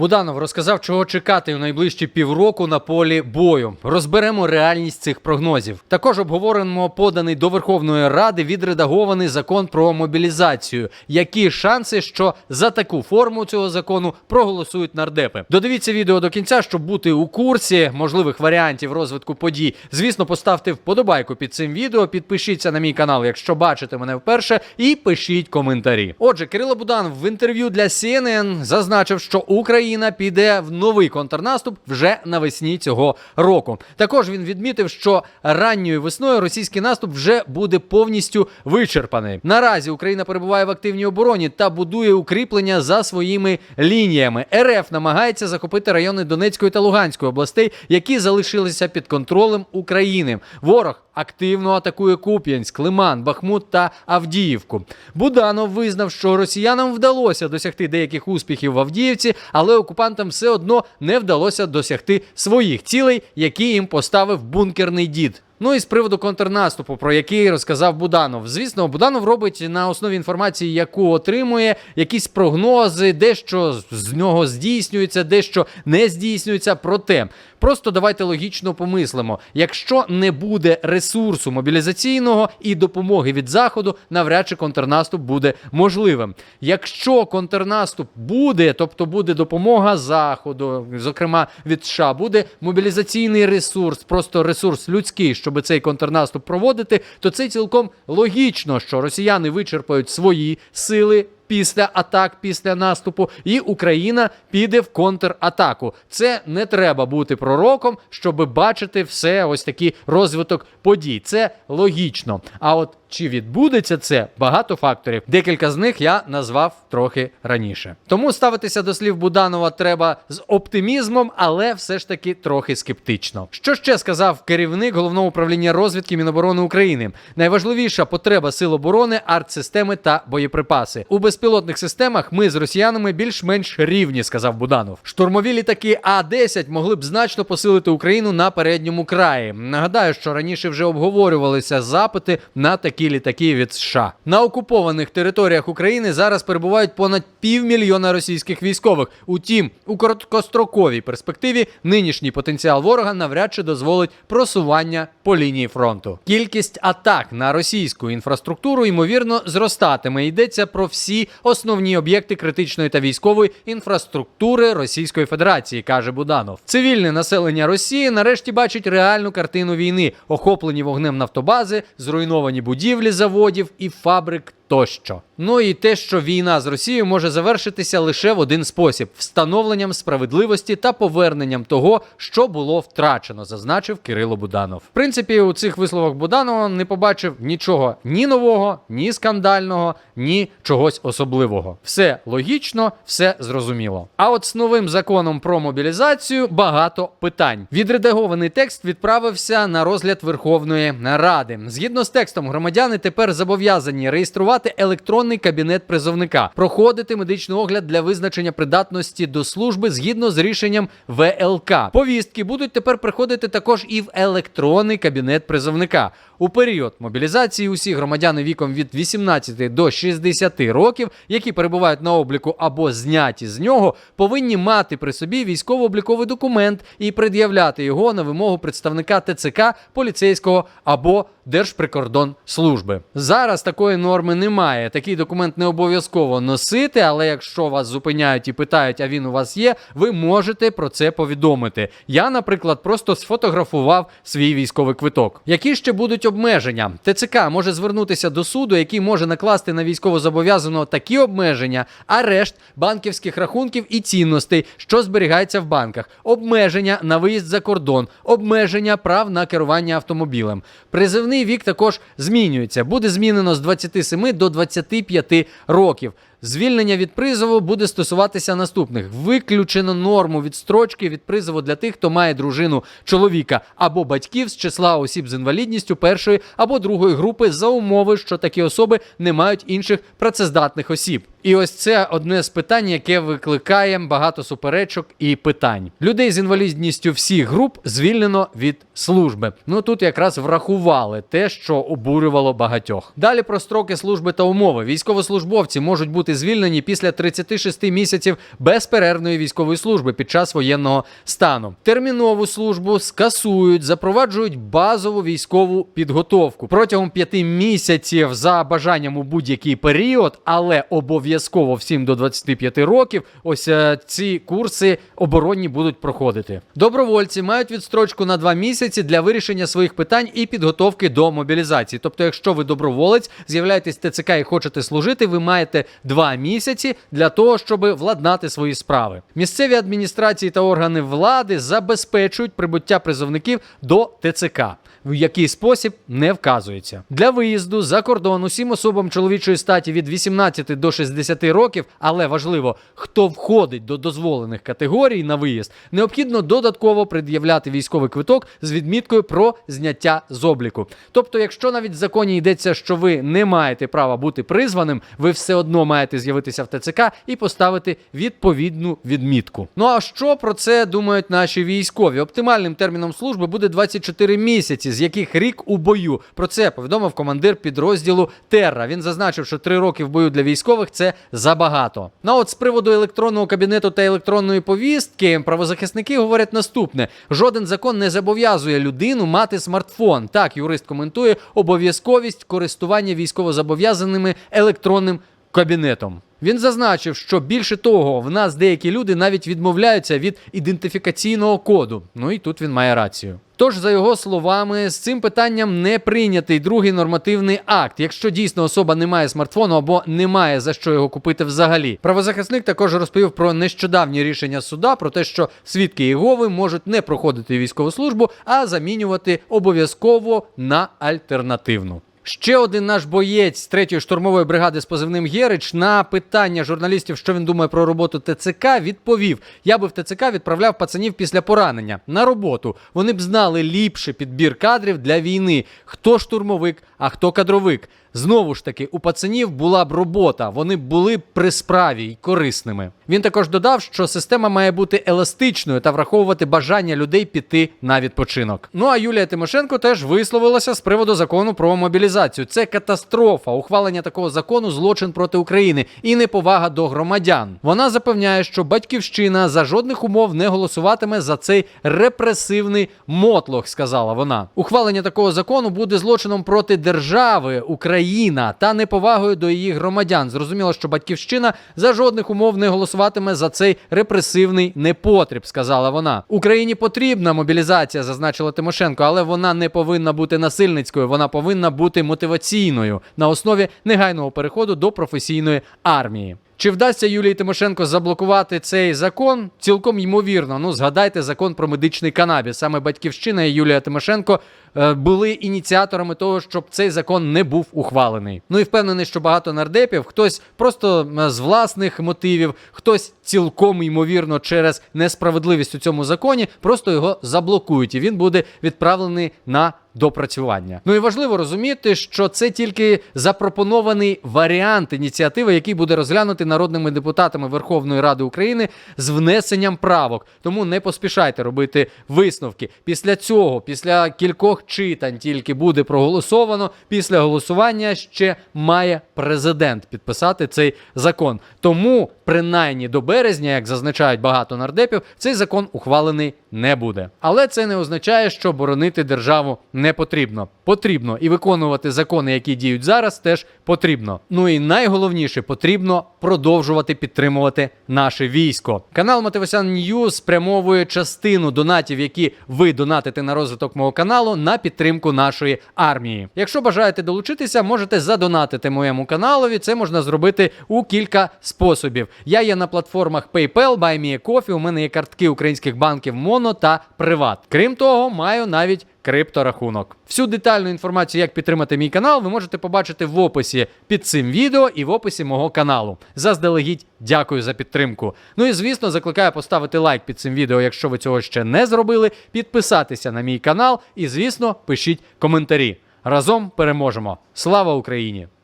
Буданов розказав, чого чекати у найближчі півроку на полі бою. Розберемо реальність цих прогнозів. Також обговоримо поданий до Верховної Ради відредагований закон про мобілізацію. Які шанси, що за таку форму цього закону проголосують нардепи? Додивіться відео до кінця, щоб бути у курсі можливих варіантів розвитку подій. Звісно, поставте вподобайку під цим відео, підпишіться на мій канал, якщо бачите мене вперше, і пишіть коментарі. Отже, Кирило Буданов в інтерв'ю для CNN зазначив, що Україна піде в новий контрнаступ вже навесні цього року. Також він відмітив, що ранньою весною російський наступ вже буде повністю вичерпаний. Наразі Україна перебуває в активній обороні та будує укріплення за своїми лініями. РФ намагається захопити райони Донецької та Луганської областей, які залишилися під контролем України. Ворог активно атакує Куп'янськ, Лиман, Бахмут та Авдіївку. Буданов визнав, що росіянам вдалося досягти деяких успіхів в Авдіївці, але окупантам все одно не вдалося досягти своїх цілей, які їм поставив бункерний дід. Ну і з приводу контрнаступу, про який розказав Буданов. Звісно, Буданов робить на основі інформації, яку отримує, якісь прогнози, дещо з нього здійснюється, дещо не здійснюється. Проте просто давайте логічно помислимо: якщо не буде ресурсу мобілізаційного і допомоги від заходу, навряд чи контрнаступ буде можливим. Якщо контрнаступ буде, тобто буде допомога заходу, зокрема від США, буде мобілізаційний ресурс, просто ресурс людський, щоб цей контрнаступ проводити, то це цілком логічно, що росіяни вичерпають свої сили. Після атак, після наступу, і Україна піде в контратаку. Це не треба бути пророком, щоб бачити все ось такий розвиток подій. Це логічно. А от чи відбудеться це багато факторів? Декілька з них я назвав трохи раніше. Тому ставитися до слів Буданова треба з оптимізмом, але все ж таки трохи скептично. Що ще сказав керівник головного управління розвідки Міноборони України? Найважливіша потреба сил оборони, артсистеми та боєприпаси. У безпілотних системах ми з росіянами більш-менш рівні, сказав Буданов. Штурмові літаки А-10 могли б значно посилити Україну на передньому краї. Нагадаю, що раніше вже обговорювалися запити на такі літаки від США. На окупованих територіях України зараз перебувають понад півмільйона російських військових. Утім, у короткостроковій перспективі нинішній потенціал ворога навряд чи дозволить просування по лінії фронту. Кількість атак на російську інфраструктуру ймовірно зростатиме. Йдеться про всі основні об'єкти критичної та військової інфраструктури Російської Федерації, каже Буданов. Цивільне населення Росії нарешті бачить реальну картину війни, охоплені вогнем нафтобази, зруйновані будівлі заводів і фабрик. Тощо, ну і те, що війна з Росією може завершитися лише в один спосіб: встановленням справедливості та поверненням того, що було втрачено, зазначив Кирило Буданов. В принципі, у цих висловах Буданова не побачив нічого ні нового, ні скандального, ні чогось особливого. Все логічно, все зрозуміло. А от з новим законом про мобілізацію багато питань. Відредагований текст відправився на розгляд Верховної Ради. Згідно з текстом, громадяни тепер зобов'язані реєструвати електронний кабінет призовника, проходити медичний огляд для визначення придатності до служби згідно з рішенням ВЛК. Повістки будуть тепер приходити також і в електронний кабінет призовника. У період мобілізації усі громадяни віком від 18 до 60 років, які перебувають на обліку або зняті з нього, повинні мати при собі військово-обліковий документ і пред'являти його на вимогу представника ТЦК, поліцейського або Держприкордонслужби. Зараз такої норми немає. Такий документ не обов'язково носити, але якщо вас зупиняють і питають, а він у вас є, ви можете про це повідомити. Я, наприклад, просто сфотографував свій військовий квиток. Які ще будуть обмеження? ТЦК може звернутися до суду, який може накласти на військовозобов'язаного такі обмеження, арешт банківських рахунків і цінностей, що зберігаються в банках, обмеження на виїзд за кордон, обмеження прав на керування автомобілем. Призивний вік також змінюється. Буде змінено з 27 до 25 років. Звільнення від призову буде стосуватися наступних: виключено норму відстрочки від призову для тих, хто має дружину чоловіка або батьків з числа осіб з інвалідністю першої або другої групи за умови, що такі особи не мають інших працездатних осіб. І ось це одне з питань, яке викликає багато суперечок і питань. Людей з інвалідністю всіх груп звільнено від служби. Ну тут якраз врахували те, що обурювало багатьох. Далі про строки служби та умови. Військовослужбовці можуть бути бути звільнені після 36 місяців безперервної військової служби під час воєнного стану. Термінову службу скасують, запроваджують базову військову підготовку протягом п'яти місяців за бажанням у будь-який період, але обов'язково всім до 25 років. Ось е, ці курси оборонні будуть проходити. Добровольці мають відстрочку на два місяці для вирішення своїх питань і підготовки до мобілізації. Тобто, якщо ви доброволець, з'являєтесь ТЦК і хочете служити, ви маєте два місяці для того, щоб владнати свої справи. Місцеві адміністрації та органи влади забезпечують прибуття призовників до ТЦК. В який спосіб не вказується для виїзду за кордон усім особам чоловічої статі від 18 до 60 років, але важливо, хто входить до дозволених категорій на виїзд, необхідно додатково пред'являти військовий квиток з відміткою про зняття з обліку. Тобто, якщо навіть в законі йдеться, що ви не маєте права бути призваним, ви все одно маєте з'явитися в ТЦК і поставити відповідну відмітку. Ну а що про це думають наші військові? Оптимальним терміном служби буде 24 місяці, з яких рік у бою. Про це повідомив командир підрозділу Терра. Він зазначив, що 3 роки в бою для військових це забагато. Ну а от з приводу електронного кабінету та електронної повістки правозахисники говорять наступне: жоден закон не зобов'язує людину мати смартфон. Так, юрист коментує обов'язковість користування військовозобов'язаними електронним кабінетом. Він зазначив, що більше того, в нас деякі люди навіть відмовляються від ідентифікаційного коду. Ну і тут він має рацію. Тож, за його словами, з цим питанням не прийнятий другий нормативний акт, якщо дійсно особа не має смартфону або не має за що його купити взагалі. Правозахисник також розповів про нещодавні рішення суда про те, що свідки Єгови можуть не проходити військову службу, а замінювати обов'язково на альтернативну. Ще один наш боєць третьої штурмової бригади з позивним Герич на питання журналістів, що він думає про роботу ТЦК, відповів: я би в ТЦК відправляв пацанів після поранення на роботу. Вони б знали ліпше підбір кадрів для війни. Хто штурмовик, а хто кадровик. Знову ж таки, у пацанів була б робота, вони були б при справі й корисними. Він також додав, що система має бути еластичною та враховувати бажання людей піти на відпочинок. Ну а Юлія Тимошенко теж висловилася з приводу закону про мобілізацію. Це катастрофа. Ухвалення такого закону злочин проти України і неповага до громадян. Вона запевняє, що батьківщина за жодних умов не голосуватиме за цей репресивний мотлох. Сказала вона. Ухвалення такого закону буде злочином проти держави України. Україна та неповагою до її громадян. Зрозуміло, що батьківщина за жодних умов не голосуватиме за цей репресивний непотріб, сказала вона. Україні потрібна мобілізація, зазначила Тимошенко, але вона не повинна бути насильницькою. Вона повинна бути мотиваційною на основі негайного переходу до професійної армії. Чи вдасться Юлії Тимошенко заблокувати цей закон? Цілком ймовірно. Ну, згадайте закон про медичний канабіс. Саме батьківщина і Юлія Тимошенко були ініціаторами того, щоб цей закон не був ухвалений. Ну і впевнений, що багато нардепів, хтось просто е, з власних мотивів, хтось цілком ймовірно через несправедливість у цьому законі, просто його заблокують, і він буде відправлений на допрацювання. Ну і важливо розуміти, що це тільки запропонований варіант ініціативи, який буде розглянутий народними депутатами Верховної Ради України з внесенням правок. Тому не поспішайте робити висновки. Після цього, після кількох читань, тільки буде проголосовано. Після голосування ще має президент підписати цей закон. Тому, принаймні до березня, як зазначають багато нардепів, цей закон ухвалений не буде. Але це не означає, що боронити державу не потрібно. Потрібно і виконувати закони, які діють зараз, теж потрібно. Ну і найголовніше потрібно продовжувати підтримувати наше військо. Канал Мотивасян Ньюз спрямовує частину донатів, які ви донатите на розвиток мого каналу, на підтримку нашої армії. Якщо бажаєте долучитися, можете задонатити моєму каналові. Це можна зробити у кілька способів. Я є на платформах PayPal, BuyMeACoffee, У мене є картки українських банків Моно та Приват. Крім того, маю навіть крипторахунок. Всю детальну інформацію, як підтримати мій канал, ви можете побачити в описі під цим відео і в описі мого каналу. Заздалегідь дякую за підтримку. Ну і звісно, закликаю поставити лайк під цим відео, якщо ви цього ще не зробили, підписатися на мій канал і, звісно, пишіть коментарі. Разом переможемо. Слава Україні!